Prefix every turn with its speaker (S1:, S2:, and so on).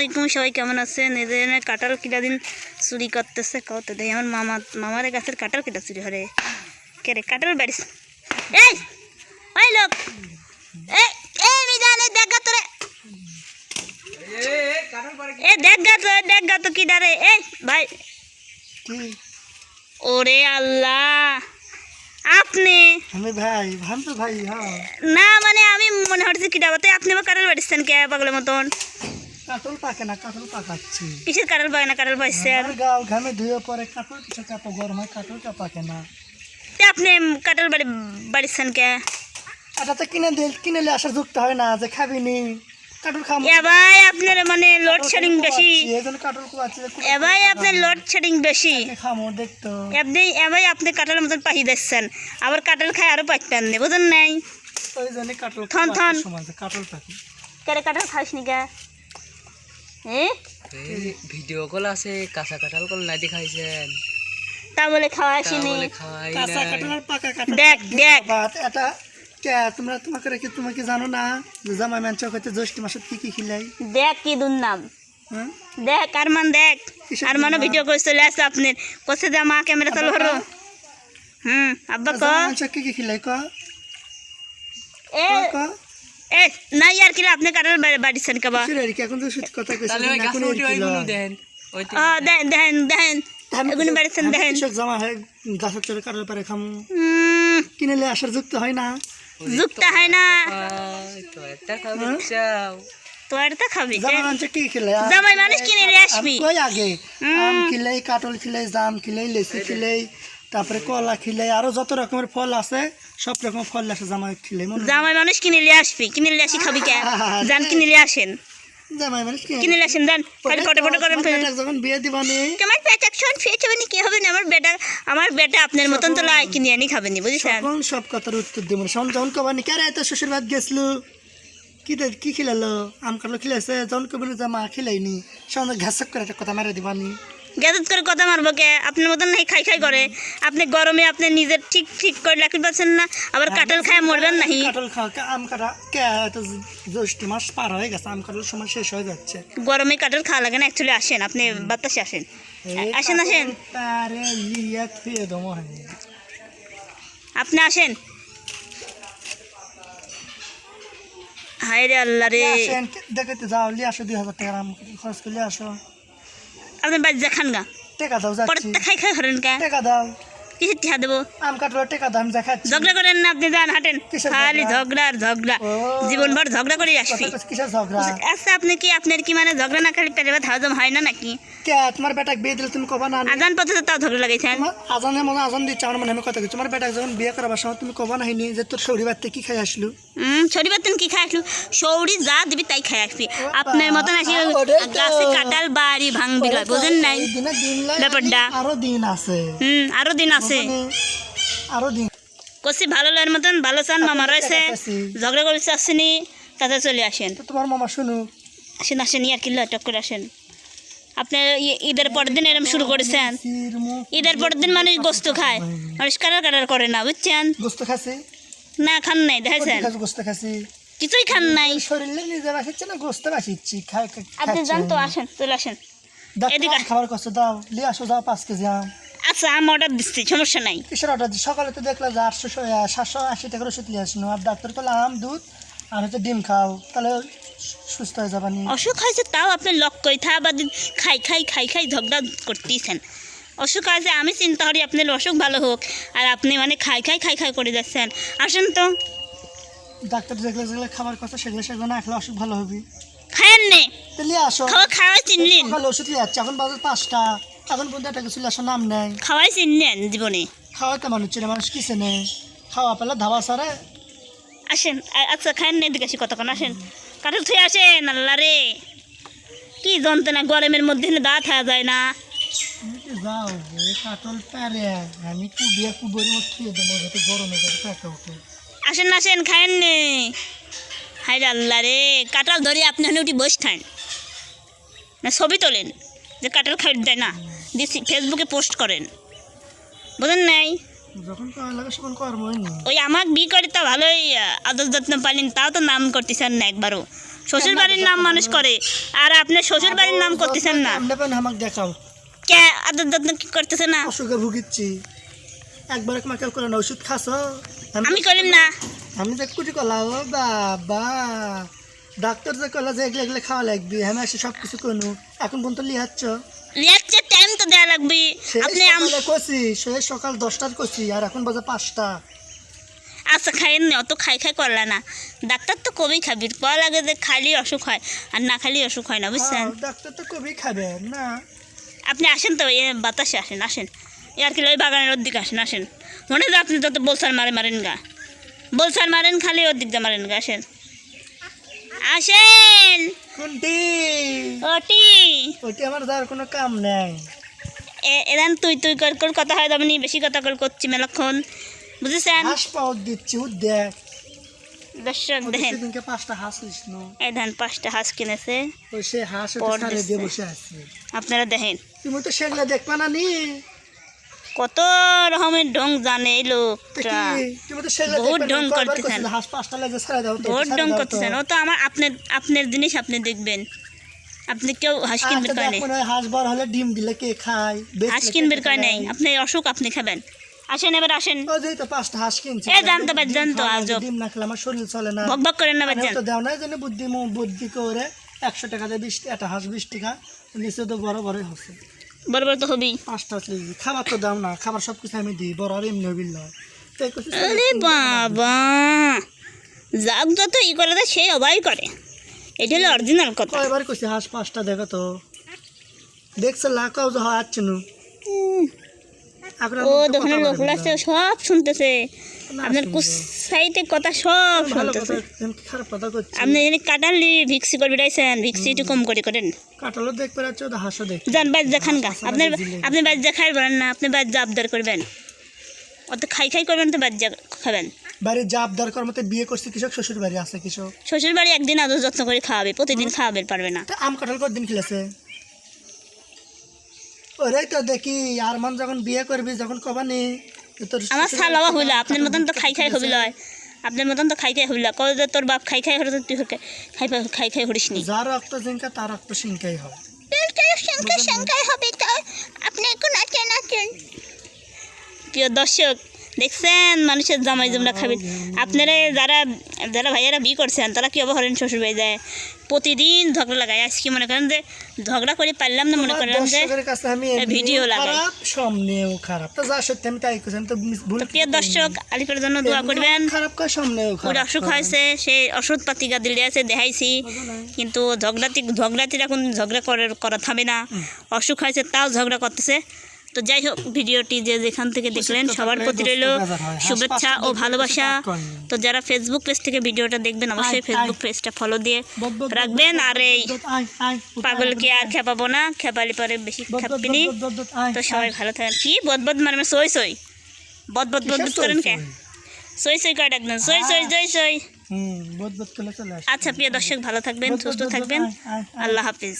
S1: আলাইকুম সবাই কেমন আছেন? এদের কাঁঠাল কিটা দিন চুরি করতেছে কত দেয় আমার মামা মামার গাছের কাঁঠাল কিটা চুরি হরে কে রে কাঁঠাল বাড়িস? এই ওই লোক! এই এই এই দেখ গা তোরে। এ দেখ গা তো দেখ গা তো কিটা রে। এই ভাই। ওরে আল্লাহ! আপনি?
S2: আমি ভাই ভাবতো ভাই হ্যাঁ।
S1: না মানে আমি মনে হচ্ছে কিটা আপনি আবার কাঁঠাল বাড়িছেন কে পাগলের মতন?
S2: কাটল পাকে না কাটল পাকাচ্ছি।
S1: কিসের কাঁঠাল পায় না কাঁঠাল পাইছেন
S2: আর? গাও ঘামে ধুয়ে পরে কাটল কিছু কাপ গরম হয় কাটলটা পাকে না।
S1: আপনি কাঁঠাল বাড়ি বাড়িছেন কে?
S2: এটা তো কিনে দিল কিনে নিয়ে আসার যুক্ত হয় না যে খাবি নি কাটল খাম
S1: এবার আপনার মানে লোড শেডিং বেশি।
S2: এই জন্য কাটল কুয়াচ্ছি
S1: এবার আপনার লোড শেডিং বেশি।
S2: খামো দেখতো।
S1: আপনি এবার আপনি কাঁঠালের মতন পাহি দিচ্ছেন। আবার কাঁঠাল খাই আরও পাইতেন বুঝেন নাই?
S2: ওই জন্য কাটল
S1: থন থন।
S2: কাটল পাখি
S1: কেরে কাঁঠাল খাইস নি এ
S3: এই ভিডিও কল আছে কাঁচা কাঁঠাল কল নাই দেখাইছেন।
S1: তা বলে খাওয়া আসিনি।
S2: কাঁচা কাটল আর পাকা কাটল
S1: দেখ দেখ।
S2: বাট এটা কে তোমরা তোমাকে রেখে তোমাকে জানো না যে জামাই মান চৌকাতে জ্যৈষ্ঠ মাসে কি কি খিলাই?
S1: দেখ কি দুর্নাম।
S2: হ্যাঁ?
S1: দেখ আর মান দেখ।
S2: কিসের
S1: আর মানো ভিডিও করে চলে আসছে আপনার। কোসে যা মা ক্যামেরা চালু হলো। হুম আব্বা ক?
S2: জামাই কি কি খিলাই ক?
S1: এ
S2: ক?
S1: এ নাই আর কি আপনি বাড়িছেন কেবা
S2: এখন তো সত্যি কথা এখন?
S3: দেন
S1: এগুলো বাড়িছেন
S2: আমি
S1: দেখেন
S2: কৃষক জামা হয় গাছের চলে কাটার পারে খামু।
S1: হুম
S2: কিনে নিয়ে আসার যুক্ত হয় না।
S1: যুক্ত হয় না
S3: তো একটা খাবে চাও।
S1: তো খাবি
S2: কি? খিলাই
S1: জামাই মানুষ কিনে নিয়ে আসবি।
S2: কই আগে? আম খিলাই কাটল খিলাই জাম খিলাই লেচি খিলাই তারপরে কলা খিলাই আরও যত রকমের ফল আছে সব রকম ফল আছে জামাই খিলাই
S1: জামাই মানুষ কিনে নিয়ে আসবি কিনে নিয়ে আসি খাবি কে? যান কিনে নিয়ে আসেন।
S2: জামাই
S1: কিনে নিয়ে আসেন যান। খালি ফটো ফটো করেন
S2: যখন বিয়ে দিবানি।
S1: তোমার পেট একশন ফেয়েছে কি হবে না? আমার বেটা আমার বেটা আপনার মতন তো লাই কিনে আনি খাবেন
S2: সব কথার উত্তর দিব যখন কবানি কে রে তো শ্বশুর বাদ গেছলু? কি দে কি খিলালো? আম খিলাইছে? যখন জামা খিলাইনি। শোন ঘাসক করে একটা কথা মারে দিবানি।
S1: গ্যাজেট করে কথা মারবো কে? আপনার মতন নাই খাই খাই করে। আপনি গরমে আপনি নিজের ঠিক ঠিক করে রাখতে পারছেন না আবার কাঁঠাল খায় মরবেন নাহি
S2: কাটল খাওয়া কে আম কাটা জ্যৈষ্ঠ মাস পার হয়ে গেছে আম কাটার সময় শেষ হয়ে যাচ্ছে।
S1: গরমে কাঁঠাল খাওয়া লাগে না অ্যাকচুয়ালি আসেন আপনি বাতাসে আসেন। আসেন আসেন। আপনি আসেন। হায় রে আল্লাহ রে।
S2: আসেন দেখতে যাও লিয়ে আসো দুই হাজার টাকা আম খরচ করে আসো।
S1: আপনি বাড়ি যা খান গা
S2: টাকা দাও
S1: পরে খাই খাই করেন কে
S2: টাকা দাও
S1: কিসের টিহা দেবো?
S2: আম কাটলো টাকা দাও দেখাচ্ছি।
S1: ঝগড়া করেন না আপনি যান হাঁটেন। খালি
S2: ঝগড়া?
S1: আর ঝগড়া। জীবনভর ঝগড়া করে আসবি।
S2: কিসের ঝগড়া?
S1: আচ্ছা আপনি কি আপনার কি মানে ঝগড়া না খালি পেটে ব্যথা হজম হয় না নাকি?
S2: কে তোমার বেটাক বিয়ে দিলে তুমি কবা না?
S1: আজান পথে তাও ঝগড়া লাগাইছেন?
S2: আজানের মনে আজান দিচ্ছে আমার মনে আমি কথা তোমার বেটাক যখন বিয়ে করাবার সময় তুমি কবা নাহিনি যে তোর শরীর বাড়তে কি খাই আসলু?
S1: হুম শরীর কি খাই আসলু? সৌরি যা দিবি তাই খাই আসবি। আপনার মতন আসি। গাছে কাটাল বাড়ি ভাঙবি বুঝেন নাই? ব্যাপারটা।
S2: আরও দিন আছে।
S1: হুম আরও দিন আছে।
S2: মানে আরও দিন।
S1: কষি ভালো লয়ের মতন ভালো চান মামা রয়েছে। ঝগড়া করে আসেনি তাতে চলে আসেন।
S2: তোমার মামা শুনুক
S1: আসেন আসেন ইয়ার কিল্লা টক করে আসেন। আপনি ঈদের পরের দিন এরম শুরু করেছেন। ঈদের পরের দিন মানুষ গোস্ত খায়। মানুষ কাটার কাটার করে না বুঝছেন?
S2: গোস্ত খাসি
S1: না খান নাই দেখেছেন
S2: গোস্ত খাসি
S1: কিছুই খান নাই।
S2: শরীরে নিজে বাসিচ্ছে না গোস্ত বাসিচ্ছি খাই
S1: আপনি যান তো আসেন চলে আসেন। এদিকে।
S2: খাবার কষ্ট দাও লিয়ে আসো যাও পাঁচ কেজি আম।
S1: আচ্ছা আমি অর্ডার দিচ্ছি সমস্যা নাই।
S2: কিসের অর্ডার দিই সকালে তো দেখলাম যে আটশো সাতশো আশি টাকার ওষুধ নিয়ে আসনো আর ডাক্তার তো আম দুধ আর হচ্ছে ডিম খাও তাহলে সুস্থ হয়ে যাবানি
S1: অসুখ হয়েছে তাও আপনি লক্ষ্যই থা বা খাই খাই খাই খাই ঝগড়া করতেইছেন অসুখ আছে আমি চিন্তা করি আপনার অসুখ ভালো হোক আর আপনি মানে খাই খাই খাই খাই করে যাচ্ছেন। আসেন তো।
S2: ডাক্তার যেগুলো যেগুলো খাবার কথা সেগুলো সেগুলো না খেলে অসুখ ভালো হবে।
S1: খায়েন নে।
S2: তো নিয়ে আসো।
S1: খাওয়া খাওয়াই চিনলেন।
S2: ওষুধ নিয়ে যাচ্ছে এখন বাজার পাঁচটা। এখন পর্যন্ত একটা কিছু নাম নেই।
S1: খাওয়াই চিনলেন জীবনে।
S2: খাওয়া কেমন হচ্ছে না মানুষ কিসে নেই। খাওয়া পেলে ধাবা সারে।
S1: আসেন আচ্ছা খায়েন নে এদিকে আসি কতক্ষণ আসেন। কাঠের থুয়ে আসেন আল্লাহ রে। কি যন্ত্রণা গরমের মধ্যে দাঁত হয়ে যায় না।
S2: যাও কাটল পারে আমি কুবিয়া কুবরি খেয়ে দেবো যাতে গরমে যাতে পেটে উঠে
S1: আসেন আসেন খায়েন নে। হাই আল্লাহ রে কাঁঠাল ধরে আপনি উঠি বসে থাকেন। না ছবি তোলেন যে কাঁঠাল খাই দেয় না। দিয়ে ফেসবুকে পোস্ট করেন। বুঝেন নাই? ওই আমাকে বি করে তো ভালোই আদর যত্ন পাইলেন তাও তো নাম করতেছেন না একবারও। শ্বশুর বাড়ির নাম মানুষ করে আর আপনার শ্বশুর বাড়ির নাম করতেছেন না।
S2: আমাকে দেখাও।
S1: কে আদর যত্ন কি করতেছে না?
S2: অসুখে ভুগিচ্ছি। একবার আমাকে করে না ওষুধ খাস।
S1: আমি করিম না।
S2: আমি যে কুটি কলা ও বাবা। ডাক্তার যে কলা যে এগুলো এগুলো খাওয়া লাগবে আমি এসে সব কিছু করনু এখন পর্যন্ত লিয়াচ্ছ।
S1: দেওয়া লাগবে। আপনি
S2: করছি সেই সকাল দশটার করছি আর এখন বাজে পাঁচটা।
S1: আচ্ছা খাইয়েন না অত খাই খাই করলা না। ডাক্তার তো কবেই খাবি কয়া লাগে যে খালি অসুখ হয় আর না খালি অসুখ হয় না বুঝছেন?
S2: হ্যাঁ, ডাক্তার তো কবি খাবে না।
S1: আপনি আসেন তো এ বাতাসে আসেন আসেন। আর কি ওই বাগানের ওর দিকে আসেন আসেন। মনে হয় আপনি যত বলসার মারে মারেন গা। বলসার মারেন খালি ওর দিক দিয়ে মারেন গা আসেন। আসেন!
S2: কোনটি?
S1: ওটি।
S2: ওটি আমার যাওয়ার কোনো কাম নেই।
S1: এদান তুই তুই কর কর কথা হয় তেমনি বেশি কথা কর করছি মেলাক্ষণ বুঝেছেন?
S2: হাঁস পাওয়ার দিচ্ছি ও দেখ
S1: দর্শক দেখেন।
S2: সেদিনকে পাঁচটা হাঁস লিসন
S1: এই ধান পাঁচটা হাঁস কিনেছে।
S2: ওই সে হাঁস ওটা দিয়ে বসে আছে।
S1: আপনারা দেখেন।
S2: তুমি তো সেগুলো দেখবা না নি?
S1: কত রকমের ঢং জানে এই লোকটা। বহুত ঢং করতেছেন।
S2: কইছিলে, হাঁস পাঁচটা লাগে ছেড়ে দাও তো,
S1: ভোট
S2: ছেড়ে
S1: ডং করতেছেন। ও তো আমার আপনার আপনার জিনিস আপনি দেখবেন। আপনি কেউ হাঁস কিনবেন
S2: আচ্ছা,
S1: কয়
S2: দেখ
S1: নেই?
S2: হাঁস বড় হলে ডিম দিলে কে খায়
S1: হাঁস কিনবেন কয়? নেই? আপনি অসুখ আপনি খাবেন। আসেন এবার আসেন।
S2: ও যেই তো পাঁচটা হাঁস কিনছি।
S1: এ
S2: ডিম
S1: আজব।
S2: না খেলে আমার শরীর চলে না।
S1: ভক করেন না
S2: তো দেও না জন্য বুদ্ধি বুদ্ধি করে একশো টাকা দিয়ে বিশ একটা হাঁস বিশ টাকা নিচে তো বড় বড়ই হচ্ছে।
S1: বড় বড় তো হবেই।
S2: পাঁচটা খাবার তো দাও না খাবার সব কিছু আমি দিই বড় আর এমনি হবিল না।
S1: আরে বাবা যাক যত ই করে দেয় সে অবাই করে। এটা হলো অরিজিনাল কথা।
S2: কয়বার কইছি হাঁস পাঁচটা দেখো তো। দেখছে লাকাও যে হয় আচ্ছা নু।
S1: ও দোকানে লোক আছে সব শুনতেছে। আপনার। কুসাইতে কথা সব শুনতেছে। আপনি যদি কাটালি ভিক্সি করে বেড়াইছেন ভিক্সি একটু কম করে করেন।
S2: কাটালো দেখতে পাচ্ছ তো হাঁসও দেখ
S1: যান বাজ্যা খান গা। আপনার আপনি বাজ্যা খাই বলেন না আপনি বাজ্যা আবদার করবেন। অত খাই খাই করবেন তো বাজ্যা খাবেন।
S2: বাড়ি যা আবদার করার মতো বিয়ে করছে কৃষক শ্বশুর বাড়ি আছে কৃষক।
S1: শ্বশুর বাড়ি একদিন আদর যত্ন করে খাওয়াবে প্রতিদিন খাওয়াবে পারবে না।
S2: তা আম কাঁঠাল কতদিন খেলেছে? ওরে তো দেখি আর মান যখন বিয়ে করবি যখন কবানি তোর
S1: আমার সালাওয়া
S2: বাড়ি
S1: হইল আপনার মতন তো খাই খাই। হবিল আপনার মতন তো খাই খাই হবিল কবে যে তোর বাপ খাই খাই হলে তুই খাই খাই- খাই খাই হরিস নি।
S2: যার রক্ত জিঙ্কা তার রক্ত সিংকাই হয়।
S1: সংখ্যা সংখ্যায় হবে তো আপনি এখন আছেন আছেন প্রিয় দর্শক দেখছেন? মানুষের জামাই জুমরা খাবেন আপনারা যারা যারা ভাইয়ারা বিয়ে করছেন তারা কি অবহরেন শ্বশুর বাড়ি যায়? প্রতিদিন ঝগড়া লাগায়। আজকে মনে করেন যে ঝগড়া করে পারলাম না মনে করলাম যে ভিডিও লাগাই।
S2: সামনেও খারাপ। তো যা সত্যি আমি তাই করছি তো ভুল
S1: প্রিয় দর্শক আলিপের জন্য দোয়া করবেন।
S2: খারাপ কাজ সামনেও
S1: ওর
S2: খারাপ
S1: অসুখ হয়েছে সে ওষুধ পাতি গা দিলে আছে দেখাইছি। কিন্তু ঝগড়াতি ঝগড়াতির এখন ঝগড়া করে করা থামে না। অসুখ হয়েছে তাও ঝগড়া করতেছে। তো যাই হোক ভিডিওটি যে যেখান থেকে দেখলেন সবার প্রতি রইল শুভেচ্ছা ও ভালোবাসা। তো যারা ফেসবুক পেজ থেকে ভিডিওটা দেখবেন অবশ্যই ফেসবুক পেজটা ফলো দিয়ে রাখবেন। আর এই পাগলকে আর খেপাবো না খেপালি পরে বেশি খেপিনি তো সবাই ভালো থাকেন। কি বদ বদ মানে সই সই। বদ বদ বদ
S2: কিসের
S1: করেন কে?
S2: সই?
S1: সই করে ডাকবেন সই সই জয় সই। আচ্ছা প্রিয় দর্শক ভালো থাকবেন সুস্থ থাকবেন। আল্লাহ হাফিজ।